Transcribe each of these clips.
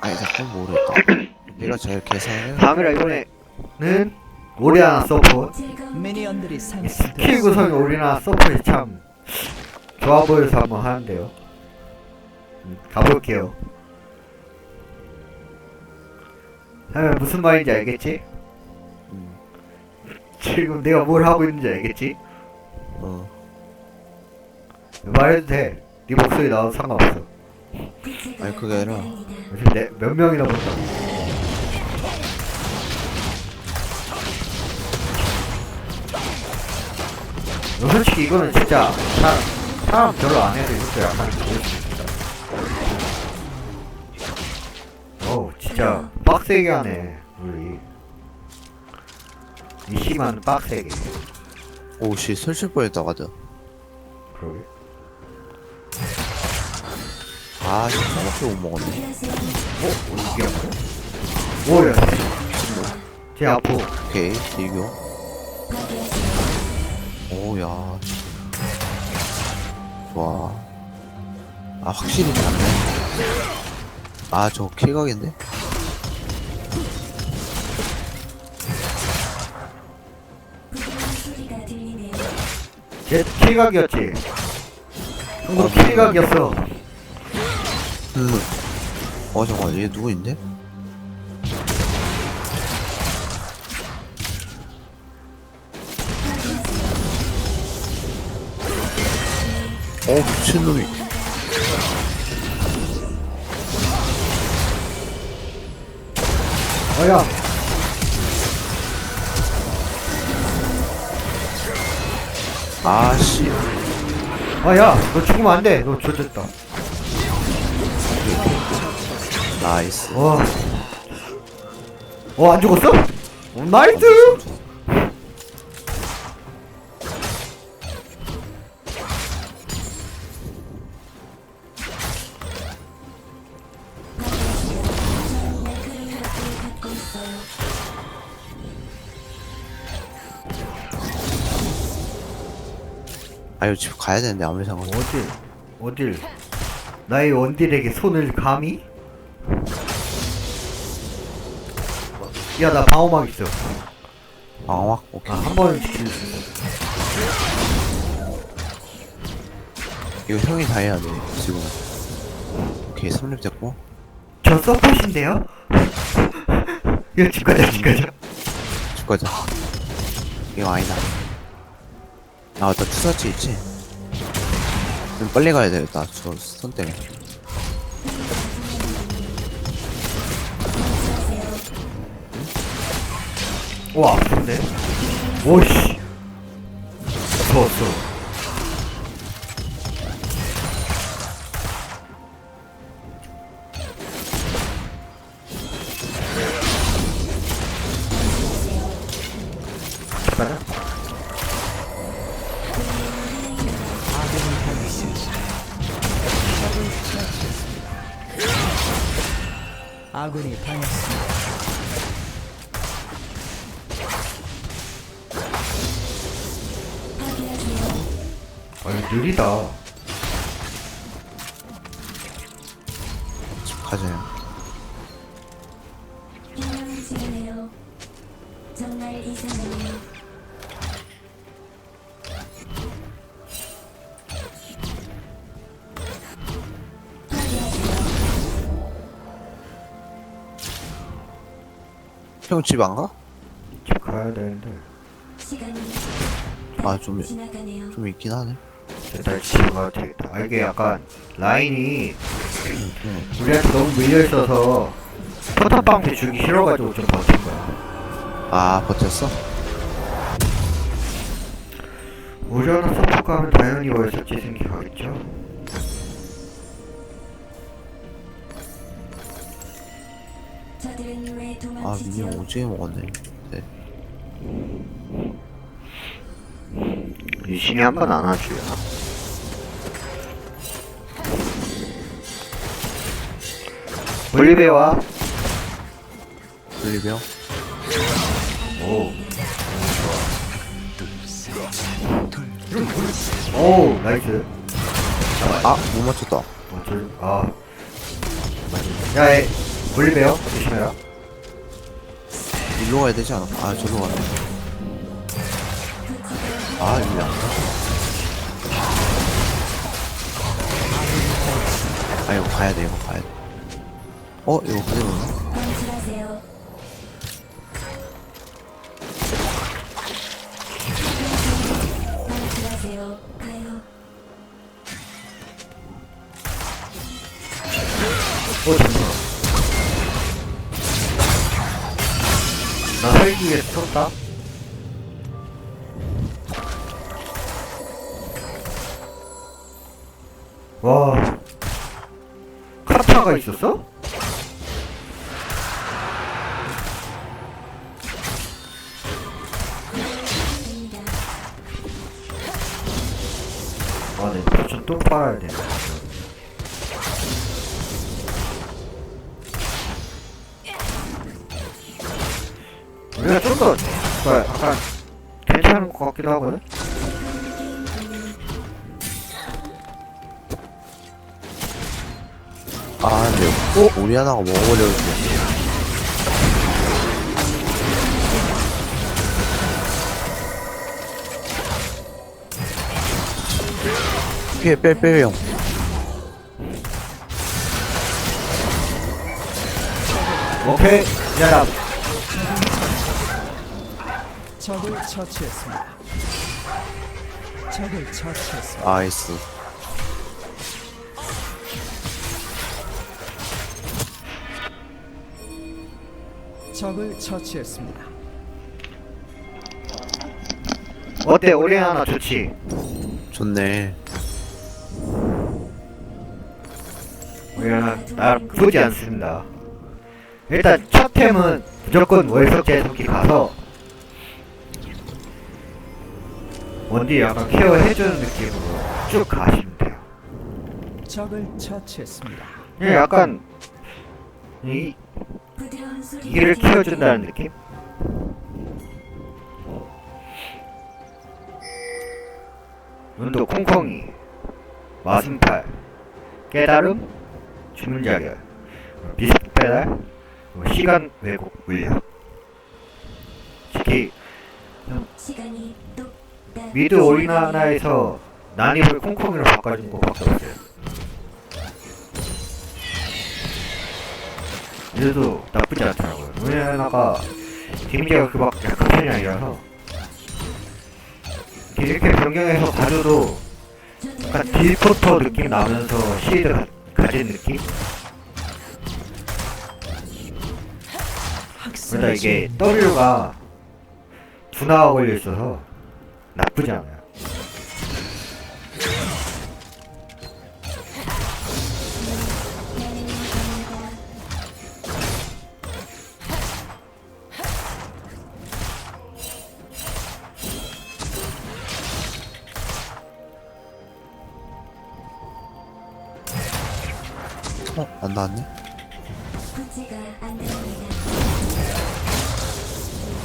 아니 잠깐 모르겠다. 내가 제일 계산을 다음이라 이번에는 오리아나 서포 미니언들이 스킬 상승되었습니다. 구성이 오리아나 서포이 참 좋아 보여서 한번 하는데요 음, 가볼게요 하면 무슨 말인지 알겠지? 음, 지금 내가 뭘 하고 있는지 알겠지? 어 말해도 돼. 네 목소리 나와도 상관없어. 아니 그게 아니라 요즘 내, 몇 명이나 본다. 너 솔직히 이거는 진짜 사람, 사람 별로 안 해도 이것도 약간 보일 수 있다. 어우 진짜 빡세게 하네 우리 이 심한 빡세게 오씨 뻔했다 맞아. 그러게 아 진짜 못 먹었네. 어? 어 이게 뭐야? 오야 제 아프 오케이 이겨. 오야. 좋아. 아 확실히 낫네. 아 저 킬각인데? 제 킬각이었지 너 킬각이었어 음. 어 잠깐 얘 누구 있네? 어 미친놈이 어야 아씨 아야 너 죽으면 안돼 너 조졌다 나이스 와. 어, 안 죽었어? 어, 나이스! 아유 집 가야 되는데 아무리 생각해도 어딜, 어딜. 나의 원딜에게 손을 감히? 야, 나 방어막 있어. 방어막 오케이 아, 한 번은 지킬 수 있어. 이거 형이 다 해야 돼 지금 오케이 3렙 됐고 저 서폿인데요? 야, 집 가자, 집 가자. 집 가자 이거 아니다 아 맞다 투사치 있지? 좀 빨리 가야 되겠다 저손 때문에 오, 아픈데? 오씨. 아유, 느리다. 정말 이상하네요. 형 집 안 가? 집 가야 되는데. 시간이 아, 좀- 지나가네요. 좀 있긴 하네 가야 되겠다. 아, 이게 약간 라인이 우리한테 너무 밀려있어서 포탑방패 주기 싫어가지고 좀 버틴 거야. 아 버텼어? 오리아나 서포트 가면 당연히 월석지 생기겠죠? 아 도망치죠? 미니 오지게 먹었네 네. 유신이 한 번 안아줘요. 올리베와 올리비아 오. 오, 나이스. 아못 맞췄다 어쩔, 아. 야, 에, 볼리베어 조심해라 일로 가야 되지 않을까? 아 저로 가네 아 일로 안 가? 아 이거 가야 돼 이거 가야 돼 어? 이거 가져오나? 가요. 어 잠깐만 나 살기 위해 쳤다 와 카타가 있었어? 빨아야 돼 우리가 좀더 약간 괜찮은 것 같기도 하거든? 아 근데 어? 우리 하나가 먹어버려서 피해 빼빼 형 오케이 야나 적을 처치했습니다. 적을 처치했습니다. 나이스 적을 처치했습니다. 어때 오리아나 좋지? 좋네 오리아나 나쁘지 않습니다 일단 첫 템은 무조건 월석제 석기 가서 원디 약간 케어해주는 느낌으로 쭉 가시면 돼요 적을 처치했습니다. 그냥 약간 이. 이를 키워준다는 느낌? 눈도 콩콩이 마순팔 깨달음 주문자결 비스배달 시간 왜곡 물력 특히. 미드 오리나나에서 난입을 콩콩이로 바꿔준 거밖에 없어요. 그래도 나쁘지 않더라고요. 오리나나가 데미지가 그막 약한 편이 아니라서. 이렇게 변경해서 가져도 약간 딜포터 느낌 나면서 실드 가, 가진 느낌? 그러다 이게 W가 걸려 있어서 나쁘지 않아요.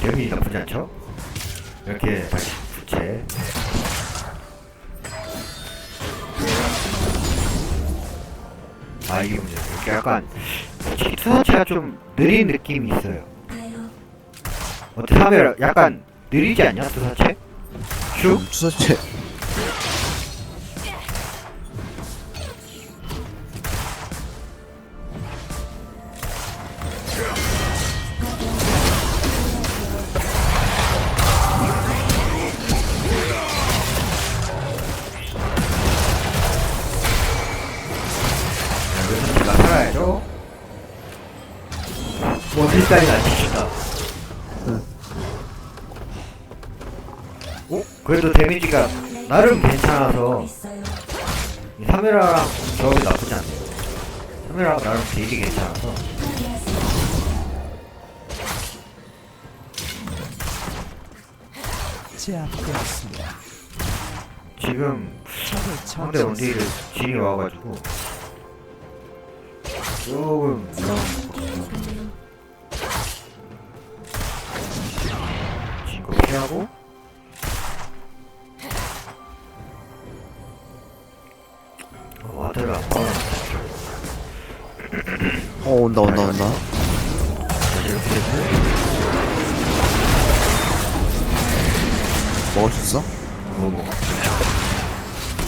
데미지 나쁘지 않죠? 이렇게 다시 부채. 아 이게 문제야. 이렇게 약간 투사체가 좀 느린 느낌이 있어요. 어떻게 하면 약간 느리지 않냐 투사체? 슉? 음, 투서체 일단이 안 지킨다. 어? 그래도 데미지가 나름 괜찮아서. 이 카메라랑 저기 나쁘지 않네요. 카메라가 나름 되게 괜찮아서 제압되었습니다. 지금 적을 상대 처치했습니다. 원딜을 진이 와가지고 조금 온다 온다 온다 이렇게 되면 먹을 수 있어? 뭐 뭐.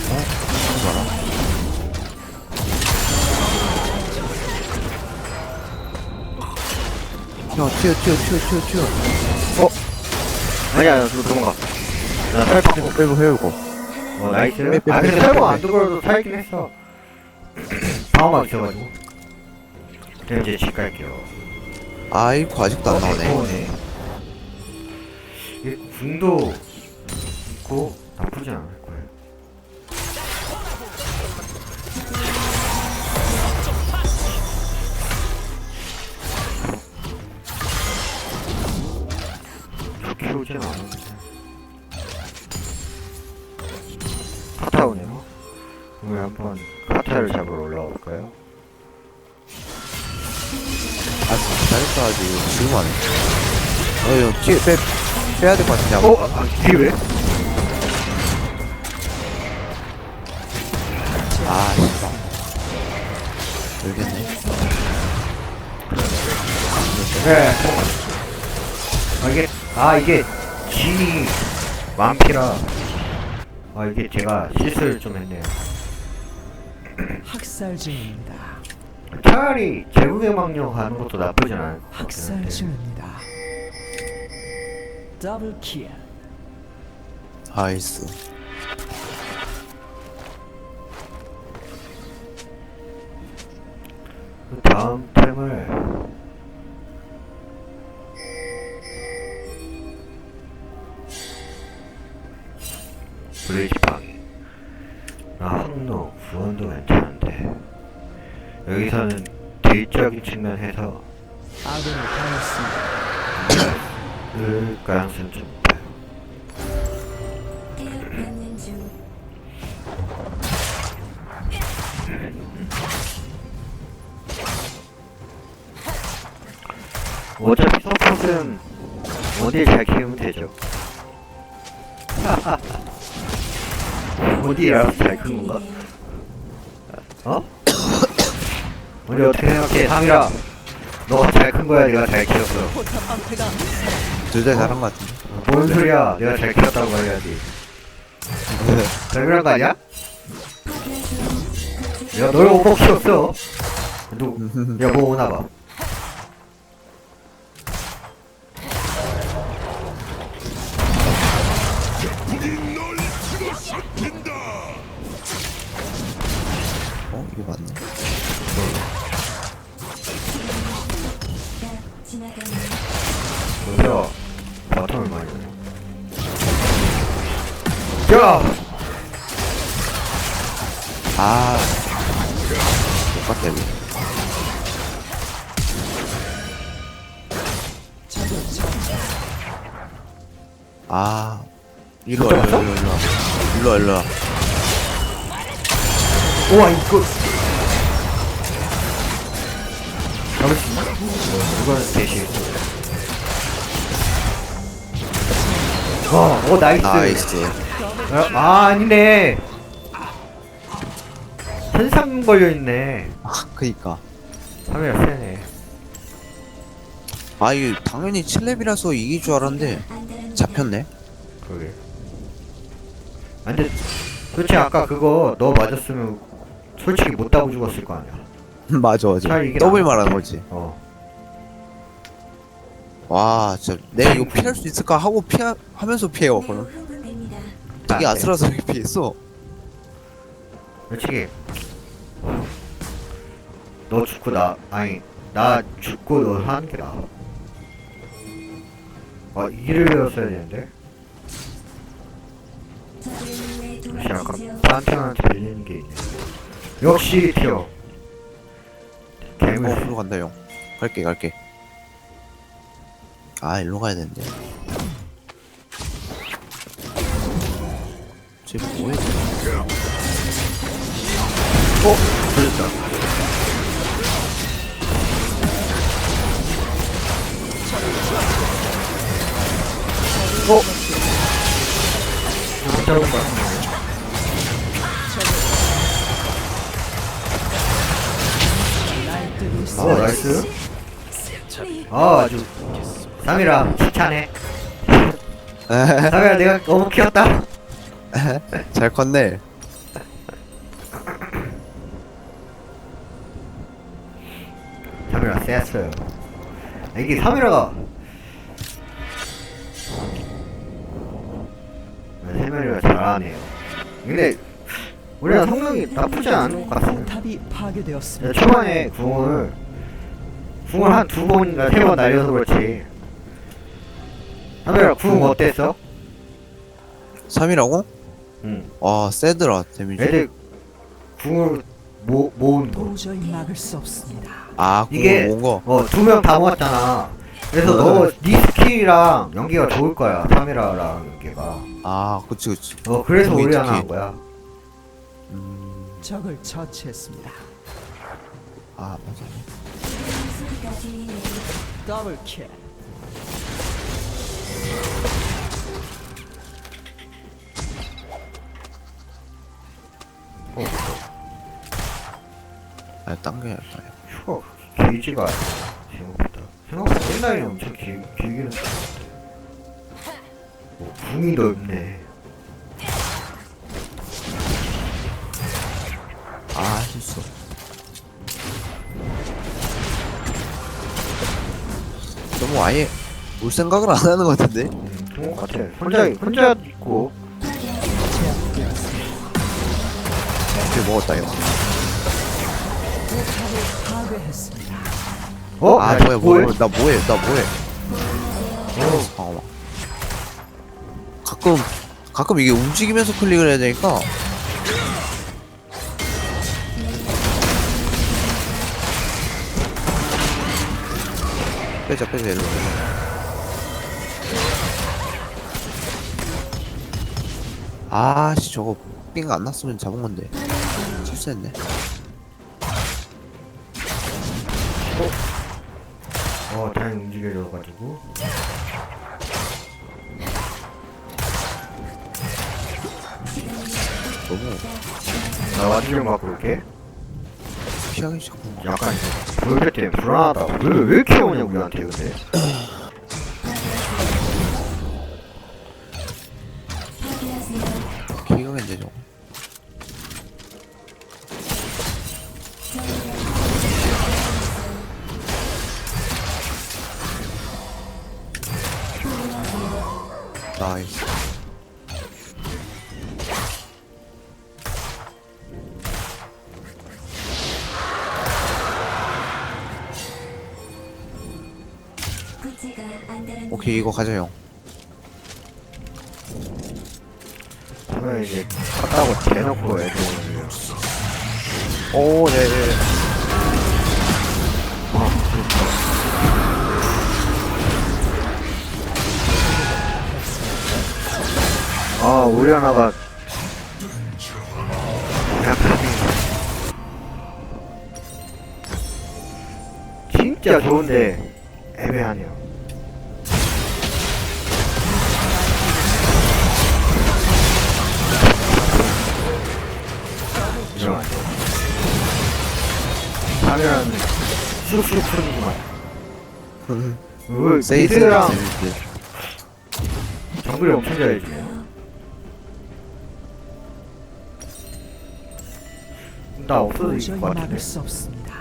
하지 마라 튀어 튀어 튀어 튀어 튀어 튀어 아니야, 너 도망가. 나 살펴. 빼고 해오고 어, 나이스. 아, 빼, 근데 빼. 안 들어도 살긴 했어. 방어막 있어가지고. 그럼 이제 집 갈게요. 아이고 아직도 안 나오네 오네. 이 궁도 있고 나쁘지 않을 거예요. 좋게 오진 않았는데. 카타 오네요. 우리 한번 카타를 잡으러 올라가 볼까요? 아 잘했다 아직 지금 안해 어 이거 튀 빼, 빼야 될 것 같은데. 어? 아, 뒤에 왜? 아 씨발 열겠네 네. 아 이게 아 이게 진이 완피라 아 이게 제가 실수를 좀 했네요. 학살 중입니다. 차라리 제국의 망령 하는 것도 나쁘진 않을 것 학살 같은데. 중입니다. 더블 킬. 아이스 그 다음 템을 딜적인 측면에서 아군을 당했습니다. 을 가능성 좀 높아요. 중 어차피 서폿은 어디 잘 키우면 되죠. 어디 알아서 잘 큰 건가? 어? 우리 어떻게 생각해, 상이라? 너가 잘 큰 거야, 내가 잘 키웠어. 둘다 잘한 것 같은데 뭔 소리야? 내가 잘 키웠다고 해야지. 잘 그런 거 아니야? 내가 널 오버 키웠어. 누, 야뭐 오나 봐. 야! 아. 똑같아 여기. 아. 일로 와 일로 와 일로 와. 일로 와 일로 와. 우와 이거. 잡을 수 있나? 이거는 대시 어, 오 나이스. 나이스 어, 아 아니네. 현상 걸려있네. 아 그니까. 카메라 세네. 아 이거 당연히 7렙이라서 이길 줄 알았는데 잡혔네. 그러게. 아 근데 솔직히 아까 그거 너 맞았으면 솔직히 못 따고 죽었을 거 아니야. 맞아 맞아. 잘 더블. 말하는 거지. 어. 와 진짜. 내가 이거 피할 수 있을까 하고 피하 하면서 매우 피해왔거든. 되게 안 돼. 아슬아슬하게 피했어. 솔직히 너 죽고 나 아니 나 죽고 너 하는 게 나아 아 이를 배웠어야 되는데? 역시 약간? 판테한테 빌리는 게 있네. 역시 티어. 어 개물 일로 간다 형. 갈게 갈게. 아 일로 가야 되는데 쟤 뭐해 어? 걸렸다 어? 못 잡은 거 같은데 날뛰고 있습니다. 오 나이스 아 아주 3이라 칭찬해 3이라 내가 너무 키웠다 잘 컸네. 삼이라 쎄었어요 이게 3이라가 세명이가 잘하네요 근데 우리가 성능이 나쁘지 않은 것 같아요 파괴되었습니다. 내가 초반에 궁을 궁을 한 두 번인가 세 번 날려서 그렇지 삼이라 궁 어땠어? 3이라고? 응 와, 세더라, 데미지. 애들 궁을 모, 모은 거 도저히 막을 수 없습니다. 아, 이게 이게 온 거. 어, 두 명 다 모았잖아. 그래서 너, 네 스킬이랑 연기가 좋을 거야. 카메라랑 연기가. 아, 그치, 그치. 어, 그래서 우리 하나. 한 거야. 음, 적을 처치했습니다. 아, 맞아. 더블 킬. 아, 당겨야겠다. 휴가 길지가 않아. 생각보다. 생각보다 옛날에 엄청 길, 길기는. 어, 궁이 넓네. 아, 실수. 너무 아예 올 생각을 안 하는 것 같은데? 음, 좋은 것 같아. 혼자, 혼자 있고. 이렇게 먹었다, 이거. 어? 아, 야, 뭐야, 뭐야, 나 뭐해, 나 뭐해. 어, 잠깐만. 가끔, 가끔 이게 움직이면서 클릭을 해야 되니까. 빼자, 빼자, 이러고. 아, 씨, 저거 삥 안 났으면 잡은 건데. 실수했네. 어, 다행히 움직여져가지고. 너무 나 와주좀 갖고 올게. 피하기 시작한 거. 약간 보여줄 때 불안하다. 왜, 왜 이렇게 오냐, 우리한테, 근데. 안다는 오케이, 이거 가자, 형. 그러면 이제 갔다고 대놓고 애들 오는 오, 네, 네. 아, 우리 하나가 진짜 좋은데 애매하네요. 이런 하면 쑥쑥 푸는구만. 왜 세이드, 미드랑 세이드. 정글이 엄청 잘해주네 나 이길 것 같은데. 막을 수 없습니다.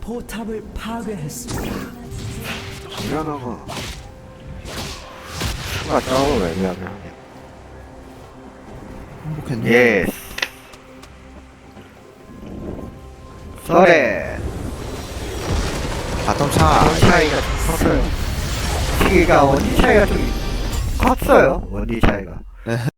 포탑을 파괴했습니다. 미안하고. 추가 싸움을 애매하네. 행복했네. 예스. 서래. 바텀 차. 원 차이가 좀 컸어요. 시기가 원디 차이가 좀 컸어요. 원디 차이가.